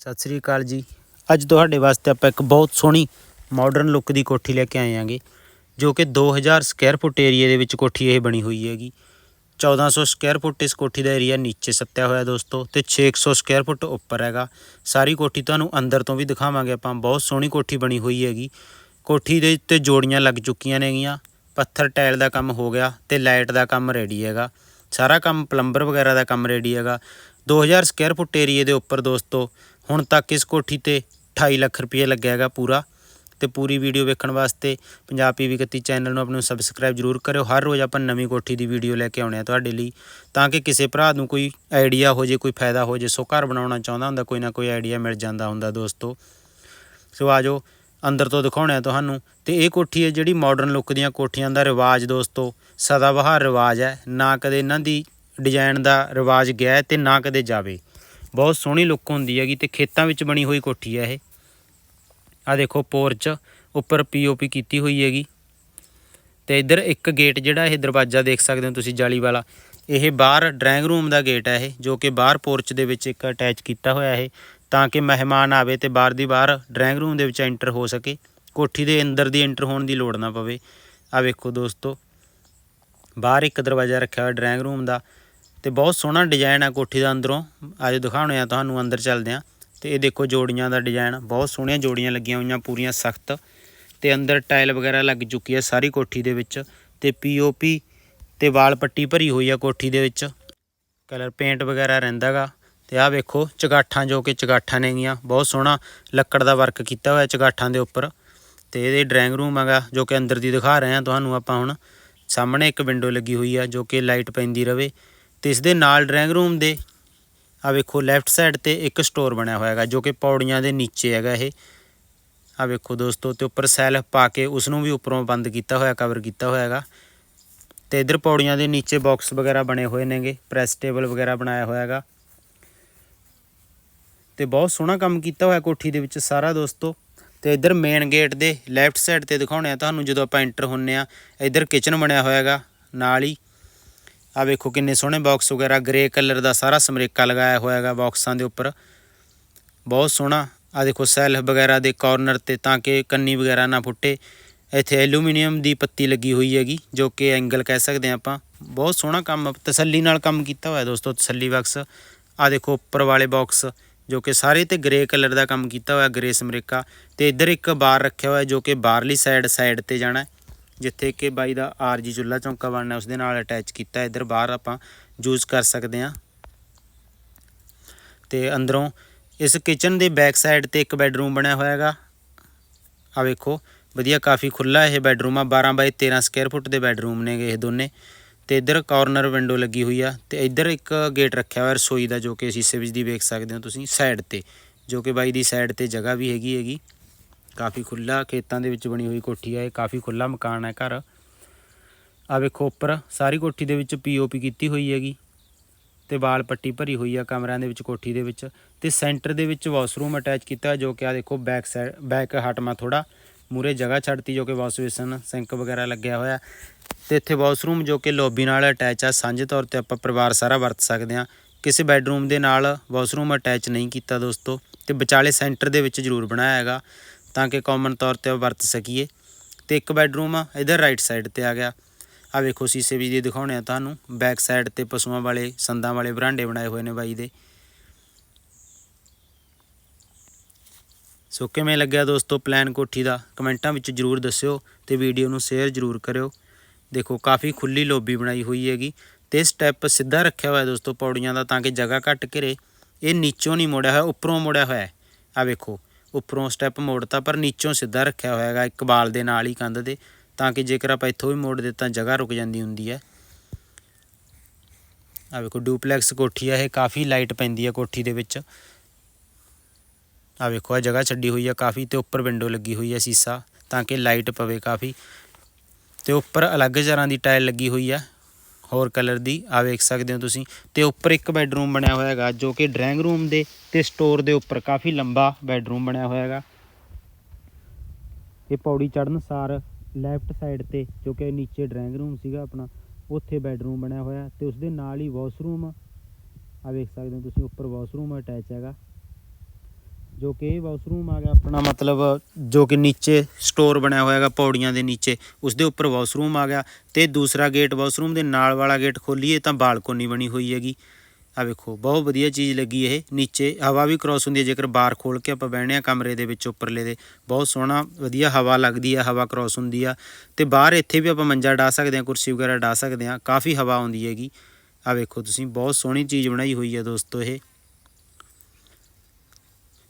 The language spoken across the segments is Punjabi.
ਸਤਿ ਸ੍ਰੀ ਅਕਾਲ ਜੀ। ਅੱਜ ਤੁਹਾਡੇ ਵਾਸਤੇ ਆਪਾਂ ਇੱਕ ਬਹੁਤ ਸੋਹਣੀ ਮਾਡਰਨ ਲੁੱਕ ਦੀ ਕੋਠੀ ਲੈ ਕੇ ਆਏ ਆਂਗੇ ਜੋ ਕਿ 2000 ਸਕੁਅਰ ਫੁੱਟ ਏਰੀਆ ਦੇ ਵਿੱਚ ਕੋਠੀ ਇਹ ਬਣੀ ਹੋਈ ਹੈਗੀ। 1400 ਸਕੁਅਰ ਫੁੱਟ ਇਸ ਕੋਠੀ ਦਾ ਏਰੀਆ ਨੀਚੇ ਸੱਤਿਆ ਹੋਇਆ ਦੋਸਤੋ ਤੇ 600 ਸਕੁਅਰ ਫੁੱਟ ਉੱਪਰ ਹੈਗਾ। ਸਾਰੀ ਕੋਠੀ ਤੁਹਾਨੂੰ ਅੰਦਰ ਤੋਂ ਵੀ ਦਿਖਾਵਾਂਗੇ ਆਪਾਂ, ਬਹੁਤ ਸੋਹਣੀ ਕੋਠੀ ਬਣੀ ਹੋਈ ਹੈਗੀ। ਕੋਠੀ ਦੇ ਉੱਤੇ ਜੋੜੀਆਂ ਲੱਗ ਚੁੱਕੀਆਂ ਨੇਗੀਆਂ ਪੱਥਰ ਟਾਇਲ ਦਾ ਕੰਮ ਹੋ ਗਿਆ ਤੇ ਲਾਈਟ ਦਾ ਕੰਮ ਰੈਡੀ ਹੈਗਾ। ਸਾਰਾ ਕੰਮ ਪਲੰਬਰ ਵਗੈਰਾ ਦਾ ਕੰਮ ਰੈਡੀ ਹੈਗਾ। 2000 ਸਕੁਅਰ ਫੁੱਟ ਏਰੀਏ ਦੇ ਉੱਪਰ ਦੋਸਤੋ ਹੁਣ ਤੱਕ ਇਸ ਕੋਠੀ ਤੇ 28 ਲੱਖ ਰੁਪਏ ਲੱਗਿਆ ਹੈਗਾ ਪੂਰਾ ਤੇ ਪੂਰੀ ਵੀਡੀਓ ਵੇਖਣ ਵਾਸਤੇ ਪੰਜਾਬ ਪੀਵੀ 31 ਚੈਨਲ ਨੂੰ ਆਪਣੇ ਸਬਸਕ੍ਰਾਈਬ ਜਰੂਰ ਕਰਿਓ। ਹਰ ਰੋਜ਼ ਆਪਾਂ ਨਵੀਂ ਕੋਠੀ ਦੀ ਵੀਡੀਓ ਲੈ ਕੇ ਆਉਣੇ ਆ ਤੁਹਾਡੇ ਲਈ ਤਾਂ ਕਿ ਕਿਸੇ ਭਰਾ ਨੂੰ ਕੋਈ ਆਈਡੀਆ ਹੋ ਜੇ, ਕੋਈ ਫਾਇਦਾ ਹੋ ਜੇ, ਸੋ ਘਰ ਬਣਾਉਣਾ ਚਾਹੁੰਦਾ ਹੁੰਦਾ, ਕੋਈ ਨਾ ਕੋਈ ਆਈਡੀਆ ਮਿਲ ਜਾਂਦਾ ਹੁੰਦਾ ਦੋਸਤੋ। ਸੋ ਆਜੋ ਅੰਦਰ ਤੋਂ ਦਿਖਾਉਣੇ ਆ ਤੁਹਾਨੂੰ ਤੇ ਇਹ ਕੋਠੀ ਹੈ ਜਿਹੜੀ ਮਾਡਰਨ ਲੁੱਕ ਦੀਆਂ ਕੋਠੀਆਂ ਦਾ ਰਿਵਾਜ ਦੋਸਤੋ ਸਦਾ ਬਹਾਰ ਰਿਵਾਜ ਹੈ। ਨਾ ਕਦੇ ਇਹਨਾਂ ਦੀ ਡਿਜ਼ਾਈਨ ਦਾ ਰਿਵਾਜ ਗਿਆ ਹੈ ਤੇ ਨਾ ਕਦੇ ਜਾਵੇ। ਬਹੁਤ ਸੋਹਣੀ ਲੁੱਕ ਹੁੰਦੀ ਹੈਗੀ ਤੇ ਖੇਤਾਂ ਵਿੱਚ ਬਣੀ ਹੋਈ ਕੋਠੀ ਹੈ ਇਹ। ਆ ਦੇਖੋ ਪੋਰਚ ਉੱਪਰ ਪੀਓਪੀ ਕੀਤੀ ਹੋਈ ਹੈਗੀ। ਤੇ ਇੱਧਰ ਇੱਕ ਗੇਟ ਜਿਹੜਾ ਇਹ ਦਰਵਾਜ਼ਾ ਦੇਖ ਸਕਦੇ ਹੋ ਤੁਸੀਂ ਜਾਲੀ ਵਾਲਾ। ਇਹ ਬਾਹਰ ਡਰਾਇੰਗ ਰੂਮ ਦਾ ਗੇਟ ਹੈ ਇਹ, ਜੋ ਕਿ ਬਾਹਰ ਪੋਰਚ ਦੇ ਵਿੱਚ ਇੱਕ ਅਟੈਚ ਕੀਤਾ ਹੋਇਆ ਹੈ ਤਾਂ ਕਿ ਮਹਿਮਾਨ ਆਵੇ ਤੇ ਬਾਹਰ ਦੀ ਬਾਹਰ ਡਰਾਇੰਗ ਰੂਮ ਦੇ ਵਿੱਚ ਐਂਟਰ ਹੋ ਸਕੇ। ਕੋਠੀ ਦੇ ਅੰਦਰ ਦੀ ਐਂਟਰ ਹੋਣ ਦੀ ਲੋੜ ਨਾ ਪਵੇ। ਆ ਵੇਖੋ ਦੋਸਤੋ, ਬਾਹਰ ਇੱਕ ਦਰਵਾਜ਼ਾ ਰੱਖਿਆ ਹੋਇਆ ਡਰਾਇੰਗ ਰੂਮ ਦਾ। ਤੇ ਬਹੁਤ ਸੋਹਣਾ ਡਿਜ਼ਾਈਨ ਆ ਕੋਠੀ ਦਾ ਅੰਦਰੋਂ। ਅੱਜ ਦਿਖਾਉਣੇ ਆ ਤੁਹਾਨੂੰ, ਅੰਦਰ ਚੱਲਦੇ ਆ। ਤੇ ਇਹ ਦੇਖੋ ਜੋੜੀਆਂ ਦਾ ਡਿਜ਼ਾਈਨ ਬਹੁਤ ਸੋਹਣੀਆਂ ਜੋੜੀਆਂ ਲੱਗੀਆਂ ਹੋਈਆਂ, ਪੂਰੀਆਂ ਸਖਤ। ਤੇ ਅੰਦਰ ਟਾਇਲ ਵਗੈਰਾ ਲੱਗ ਚੁੱਕੀ ਹੈ ਸਾਰੀ ਕੋਠੀ ਦੇ ਵਿੱਚ। ਤੇ ਪੀਓਪੀ ਤੇ ਵਾਲ ਪੱਟੀ ਭਰੀ ਹੋਈ ਆ ਕੋਠੀ ਦੇ ਵਿੱਚ। ਕਲਰ ਪੇਂਟ ਵਗੈਰਾ ਰਹਿੰਦਾਗਾ ਤੇ ਆਹ ਵੇਖੋ, ਚਗਾਠਾਂ ਜੋ ਕਿ ਚਗਾਠਾਂ ਨੇਗੀਆਂ ਬਹੁਤ ਸੋਹਣਾ ਲੱਕੜ ਦਾ ਵਰਕ ਕੀਤਾ ਹੋਇਆ ਚਗਾਠਾਂ ਦੇ ਉੱਪਰ। ਤੇ ਇਹਦੇ ਡਰਾਇੰਗ ਰੂਮ ਹੈਗਾ, ਜੋ ਕਿ ਅੰਦਰ ਦੀ ਦਿਖਾ ਰਹੇ ਹਾਂ ਤੁਹਾਨੂੰ ਆਪਾਂ ਹੁਣ। ਸਾਹਮਣੇ ਇੱਕ ਵਿੰਡੋ ਲੱਗੀ ਹੋਈ ਆ, ਜੋ ਕਿ ਲਾਈਟ ਪੈਂਦੀ ਰਵੇ। ਤੇ ਇਸ ਦੇ ਨਾਲ ਡਰਾਇੰਗ ਰੂਮ ਦੇ ਆ ਵੇਖੋ ਲੈਫਟ ਸਾਈਡ ਤੇ ਇੱਕ ਸਟੋਰ ਬਣਿਆ ਹੋਇਆ ਹੈਗਾ ਜੋ ਕਿ ਪੌੜੀਆਂ ਦੇ ਨੀਚੇ ਹੈਗਾ ਇਹ। ਆ ਵੇਖੋ ਦੋਸਤੋ ਤੇ ਉੱਪਰ ਸੈਲਫ ਪਾ ਕੇ ਉਸ ਨੂੰ ਵੀ ਉੱਪਰੋਂ ਬੰਦ ਕੀਤਾ ਹੋਇਆ ਕਵਰ ਕੀਤਾ ਹੋਇਆ ਹੈਗਾ। ਤੇ ਇਧਰ ਪੌੜੀਆਂ ਦੇ ਨੀਚੇ ਬਾਕਸ ਵਗੈਰਾ ਬਣੇ ਹੋਏ ਨੇਗੇ ਪ੍ਰੈਸ ਟੇਬਲ ਵਗੈਰਾ ਬਣਾਇਆ ਹੋਇਆ ਹੈਗਾ। ਤੇ ਬਹੁਤ ਸੋਹਣਾ ਕੰਮ ਕੀਤਾ ਹੋਇਆ ਕੋਠੀ ਦੇ ਵਿੱਚ ਸਾਰਾ ਦੋਸਤੋ। ਤੇ ਇਧਰ ਮੇਨ ਗੇਟ ਦੇ ਲੈਫਟ ਸਾਈਡ ਤੇ ਦਿਖਾਉਣੇ ਆ ਤੁਹਾਨੂੰ ਜਦੋਂ ਆਪਾਂ ਐਂਟਰ ਹੁੰਨੇ ਆ, ਇਧਰ ਕਿਚਨ ਬਣਿਆ ਹੋਇਆ ਹੈਗਾ, ਨਾਲ ਹੀ ਆ ਵੇਖੋ ਕਿੰਨੇ ਸੋਹਣੇ ਬਾਕਸ ਵਗੈਰਾ ਗ੍ਰੇ ਕਲਰ ਦਾ ਸਾਰਾ ਸਮਰੇਕਾ ਲਗਾਇਆ ਹੋਇਆ ਹੈਗਾ ਬਾਕਸਾਂ ਦੇ ਉੱਪਰ। ਬਹੁਤ ਸੋਹਣਾ। ਆ ਦੇਖੋ ਸੈਲਫ ਵਗੈਰਾ ਦੇ ਕਾਰਨਰ ਤੇ ਤਾਂ ਕਿ ਕੰਨੀ ਵਗੈਰਾ ਨਾ ਫੁੱਟੇ। ਇੱਥੇ ਐਲੂਮੀਨੀਅਮ ਦੀ ਪੱਤੀ ਲੱਗੀ ਹੋਈ ਹੈਗੀ, ਜੋ ਕਿ ਐਂਗਲ ਕਹਿ ਸਕਦੇ ਆ ਆਪਾਂ। ਬਹੁਤ ਸੋਹਣਾ ਕੰਮ, ਤਸੱਲੀ ਨਾਲ ਕੰਮ ਕੀਤਾ ਹੋਇਆ ਦੋਸਤੋ, ਤਸੱਲੀ ਬਕਸ ਆ ਦੇਖੋ ਉੱਪਰ ਵਾਲੇ ਬਾਕਸ ਜੋ ਕਿ ਸਾਰੇ ਤੇ ਗ੍ਰੇ ਕਲਰ ਦਾ ਕੰਮ ਕੀਤਾ ਹੋਇਆ ਗ੍ਰੇ ਸਮਰੇਕਾ। ਤੇ ਇੱਧਰ ਇੱਕ ਬਾਰ ਰੱਖਿਆ ਹੋਇਆ, ਜੋ ਕਿ ਬਾਹਰਲੀ ਸਾਈਡ ਸਾਈਡ ਤੇ ਜਾਣਾ ਹੈ। ਜਿੱਥੇ ਕਿ ਬਾਈ ਦਾ ਆਰਜੀ ਚੁੱਲਾ ਚੌਂਕਾ ਬਣਨਾ ਉਸ ਦੇ ਨਾਲ ਅਟੈਚ ਕੀਤਾ, ਇੱਧਰ ਬਾਹਰ ਆਪਾਂ ਯੂਜ਼ ਕਰ ਸਕਦੇ ਹਾਂ। ਤੇ ਅੰਦਰੋਂ ਇਸ ਕਿਚਨ ਦੇ ਬੈਕ ਸਾਈਡ ਤੇ ਇੱਕ ਬੈੱਡਰੂਮ ਬਣਿਆ ਹੋਇਆ ਹੈਗਾ। ਆ ਵੇਖੋ, ਵਧੀਆ ਕਾਫੀ ਖੁੱਲਾ ਇਹ ਬੈੱਡਰੂਮ ਆ 12 ਬਾਈ 13 ਸਕੁਅਰ ਫੁੱਟ ਦੇ ਬੈੱਡਰੂਮ ਨੇਗੇ ਇਹ ਦੋਨੇ। ਤੇ ਇੱਧਰ ਕਾਰਨਰ ਵਿੰਡੋ ਲੱਗੀ ਹੋਈ ਆ, ਤੇ ਇੱਧਰ ਇੱਕ ਗੇਟ ਰੱਖਿਆ ਹੋਇਆ ਰਸੋਈ ਦਾ, ਜੋ ਕਿ ਸ਼ੀਸ਼ੇ ਵਿੱਚ ਦੀ ਵੇਖ ਸਕਦੇ ਹੋ ਤੁਸੀਂ ਸਾਈਡ ਤੇ, ਜੋ ਕਿ ਬਾਈ ਦੀ ਸਾਈਡ ਤੇ ਜਗ੍ਹਾ ਵੀ ਹੈਗੀ ਹੈਗੀ। ਕਾਫੀ ਖੁੱਲਾ ਖੇਤਾਂ ਦੇ ਵਿੱਚ ਬਣੀ ਹੋਈ ਕੋਠੀ ਹੈ ਇਹ ਕਾਫੀ ਖੁੱਲਾ ਮਕਾਨ ਹੈ ਘਰ। ਆ ਵੇਖੋ ਉੱਪਰ, ਸਾਰੀ ਕੋਠੀ ਦੇ ਵਿੱਚ ਪੀਓਪੀ ਕੀਤੀ ਹੋਈ ਹੈਗੀ ਤੇ ਵਾਲ ਪੱਟੀ ਭਰੀ ਹੋਈ ਆ ਕਮਰਿਆਂ ਦੇ ਵਿੱਚ, ਕੋਠੀ ਦੇ ਵਿੱਚ ਤੇ ਸੈਂਟਰ ਦੇ ਵਿੱਚ ਵਾਸ਼ਰੂਮ ਅਟੈਚ ਕੀਤਾ ਜੋ ਕਿ ਆ ਦੇਖੋ ਬੈਕ ਸਾਈਡ, ਬੈਕ ਹਟਮਾ ਥੋੜਾ ਮੂਰੇ ਜਗ੍ਹਾ ਛੱਡਤੀ ਜੋ ਕਿ ਵਾਸ਼ ਬੇਸਨ, ਸਿੰਕ ਵਗੈਰਾ ਲੱਗਿਆ ਹੋਇਆ। ਤੇ ਇੱਥੇ ਵਾਸ਼ਰੂਮ ਜੋ ਕਿ ਲੌਬੀ ਨਾਲ ਅਟੈਚ ਆ, ਸਾਂਝੇ ਤੌਰ ਤੇ ਆਪਾਂ ਪਰਿਵਾਰ ਸਾਰਾ ਵਰਤ ਸਕਦੇ ਆ। ਕਿਸੇ ਬੈੱਡਰੂਮ ਦੇ ਨਾਲ ਵਾਸ਼ਰੂਮ ਅਟੈਚ ਨਹੀਂ ਕੀਤਾ ਦੋਸਤੋ, ਤੇ ਵਿਚਾਲੇ ਸੈਂਟਰ ਦੇ ਵਿੱਚ ਜ਼ਰੂਰ ਬਣਾਇਆ ਹੈਗਾ। ਤਾਂ ਕਿ ਕਾਮਨ ਤੌਰ ਤੇ ਉਹ ਵਰਤ ਸਕੀਏ। ਤੇ ਇੱਕ ਬੈਡਰੂਮ ਆ, ਇਧਰ ਰਾਈਟ ਸਾਈਡ ਤੇ ਆ ਗਿਆ। ਆ ਵੇਖੋ, ਸੀਸੇ ਵੀ ਜੀ ਦਿਖਾਉਣੇ ਆ ਤੁਹਾਨੂੰ ਬੈਕ ਸਾਈਡ ਤੇ ਪਸ਼ੂਆਂ ਵਾਲੇ, ਸੰਦਾਂ ਵਾਲੇ ਬਰਾਂਡੇ ਬਣਾਏ ਹੋਏ ਨੇ ਬਾਈ ਦੇ। ਸੋ ਕਿਵੇਂ ਲੱਗਿਆ ਦੋਸਤੋ ਪਲਾਨ ਕੋਠੀ ਦਾ? ਕਮੈਂਟਾਂ ਵਿੱਚ ਜਰੂਰ ਦੱਸਿਓ ਤੇ ਵੀਡੀਓ ਨੂੰ ਸ਼ੇਅਰ ਜਰੂਰ ਕਰਿਓ। ਦੇਖੋ, ਕਾਫੀ ਖੁੱਲੀ ਲੋਬੀ ਬਣਾਈ ਹੋਈ ਹੈਗੀ ਤੇ ਸਟੈਪ ਸਿੱਧਾ ਰੱਖਿਆ ਹੋਇਆ ਦੋਸਤੋ ਪੌੜੀਆਂ ਦਾ ਤਾਂ ਕਿ ਜਗ੍ਹਾ ਘੱਟ ਘਿਰੇ। ਇਹ ਨੀਚੋਂ ਨਹੀਂ ਮੋੜਿਆ ਹੋਇਆ, ਉੱਪਰੋਂ ਮੋੜਿਆ ਹੋਇਆ ਹੈ। ਆ ਵੇਖੋ ਉੱਪਰੋਂ ਸਟੈਪ ਮੋੜਤਾ ਪਰ ਨੀਚੋਂ ਸਿੱਧਾ ਰੱਖਿਆ ਹੋਇਆ ਹੈਗਾ, ਇੱਕ ਬਾਲ ਦੇ ਨਾਲ ਹੀ ਕੰਧ ਦੇ, ਤਾਂ ਕਿ ਜੇਕਰ ਆਪਾਂ ਇੱਥੋਂ ਵੀ ਮੋੜ ਦਿੱਤਾ ਜਗ੍ਹਾ ਰੁਕ ਜਾਂਦੀ ਹੁੰਦੀ ਹੈ। ਆ ਵੇਖੋ ਡੂਪਲੈਕਸ ਕੋਠੀ ਆ, ਇਹ ਕਾਫੀ ਲਾਈਟ ਪੈਂਦੀ ਹੈ ਕੋਠੀ ਦੇ ਵਿੱਚ। ਆ ਵੇਖੋ ਆ ਜਗ੍ਹਾ ਛੱਡੀ ਹੋਈ ਆ ਕਾਫੀ, ਤੇ ਉੱਪਰ ਵਿੰਡੋ ਲੱਗੀ ਹੋਈ ਆ ਸੀਸਾ, ਤਾਂ ਕਿ ਲਾਈਟ ਪਵੇ ਕਾਫੀ। ਤੇ ਉੱਪਰ ਅਲੱਗ ਤਰ੍ਹਾਂ ਦੀ ਟਾਇਲ ਲੱਗੀ ਹੋਈ ਆ। ਹੋਰ ਕਲਰ ਦੀ ਆ ਵੇਖ ਸਕਦੇ ਹੋ ਤੁਸੀਂ। ਤੇ ਉੱਪਰ ਇੱਕ ਬੈੱਡਰੂਮ ਬਣਿਆ ਹੋਇਆ ਹੈਗਾ, ਜੋ ਕਿ ਡਰਾਇੰਗ ਰੂਮ ਦੇ ਤੇ ਸਟੋਰ ਦੇ ਉੱਪਰ ਕਾਫੀ ਲੰਬਾ ਬੈੱਡਰੂਮ ਬਣਿਆ ਹੋਇਆ ਹੈਗਾ। ਇਹ ਪੌੜੀ ਚੜਨ ਸਾਰ ਲੈਫਟ ਸਾਈਡ ਤੇ, ਜੋ ਕਿ ਨੀਚੇ ਡਰਾਇੰਗ ਰੂਮ ਸੀਗਾ ਆਪਣਾ, ਉੱਥੇ ਬੈੱਡਰੂਮ ਬਣਿਆ ਹੋਇਆ ਤੇ ਉਸ ਦੇ ਨਾਲ ਹੀ ਵਾਸ਼ਰੂਮ ਆ। ਵੇਖ ਸਕਦੇ ਹੋ ਤੁਸੀਂ, ਉੱਪਰ ਵਾਸ਼ਰੂਮ ਅਟੈਚ ਹੈਗਾ। ਜੋ ਕਿ ਇਹ ਵਾਸ਼ਰੂਮ ਆ ਗਿਆ ਆਪਣਾ, ਮਤਲਬ ਜੋ ਕਿ ਨੀਚੇ ਸਟੋਰ ਬਣਿਆ ਹੋਇਆ ਹੈਗਾ ਪੌੜੀਆਂ ਦੇ ਨੀਚੇ ਉਸ ਦੇ ਉੱਪਰ ਵਾਸ਼ਰੂਮ ਆ ਗਿਆ ਤੇ ਦੂਸਰਾ ਗੇਟ ਵਾਸ਼ਰੂਮ ਦੇ ਨਾਲ ਵਾਲਾ ਗੇਟ ਖੋਲੀਏ ਤਾਂ ਬਾਲਕੋਨੀ ਬਣੀ ਹੋਈ ਹੈਗੀ। ਆ ਵੇਖੋ, ਬਹੁਤ ਵਧੀਆ ਚੀਜ਼ ਲੱਗੀ ਇਹ, ਨੀਚੇ ਹਵਾ ਵੀ ਕ੍ਰੋਸ ਹੁੰਦੀ ਹੈ, ਜੇਕਰ ਬਾਰ ਖੋਲ ਕੇ ਆਪਾਂ ਬਹਿਣੇ ਆ ਕਮਰੇ ਦੇ ਵਿੱਚ ਉੱਪਰਲੇ ਦੇ, ਬਹੁਤ ਸੋਹਣਾ ਵਧੀਆ ਹਵਾ ਲੱਗਦੀ ਹੈ ਹਵਾ ਕ੍ਰੋਸ ਹੁੰਦੀ ਆ। ਤੇ ਬਾਹਰ ਇੱਥੇ ਵੀ ਆਪਾਂ ਮੰਜਾ ਡਾ ਸਕਦੇ ਹਾਂ ਕੁਰਸੀ ਵਗੈਰਾ ਡਾ ਸਕਦੇ ਹਾਂ ਕਾਫੀ ਹਵਾ ਆਉਂਦੀ ਹੈਗੀ। ਆ ਵੇਖੋ ਤੁਸੀਂ, ਬਹੁਤ ਸੋਹਣੀ ਚੀਜ਼ ਬਣਾਈ ਹੋਈ ਹੈ ਦੋਸਤੋ ਇਹ।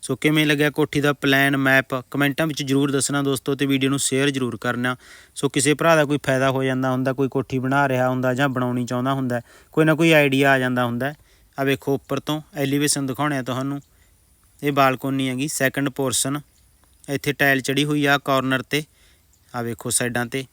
ਸੋ ਕਿਵੇਂ ਲੱਗਿਆ ਕੋਠੀ ਦਾ ਪਲਾਨ ਮੈਪ ਕਮੈਂਟਾਂ ਵਿੱਚ ਜਰੂਰ ਦੱਸਣਾ ਦੋਸਤੋ ਤੇ ਵੀਡੀਓ ਨੂੰ ਸ਼ੇਅਰ ਜਰੂਰ ਕਰਨਾ। ਸੋ ਕਿਸੇ ਭਰਾ ਦਾ ਕੋਈ ਫਾਇਦਾ ਹੋ ਜਾਂਦਾ ਹੁੰਦਾ, ਕੋਈ ਕੋਠੀ ਬਣਾ ਰਿਹਾ ਹੁੰਦਾ ਜਾਂ ਬਣਾਉਣੀ ਚਾਹੁੰਦਾ ਹੁੰਦਾ, ਕੋਈ ਨਾ ਕੋਈ ਆਈਡੀਆ ਆ ਜਾਂਦਾ ਹੁੰਦਾ। ਆ ਵੇਖੋ ਉੱਪਰ ਤੋਂ ਐਲੀਵੇਸ਼ਨ ਦਿਖਾਉਣੇ ਆ ਤੁਹਾਨੂੰ। ਇਹ ਬਾਲਕੋਨੀ ਹੈਗੀ ਸੈਕੰਡ ਪੋਰਸ਼ਨ ਇੱਥੇ ਟਾਇਲ ਚੜੀ ਹੋਈ ਆ ਕਾਰਨਰ ਤੇ। ਆ ਵੇਖੋ ਸਾਈਡਾਂ ਤੇ।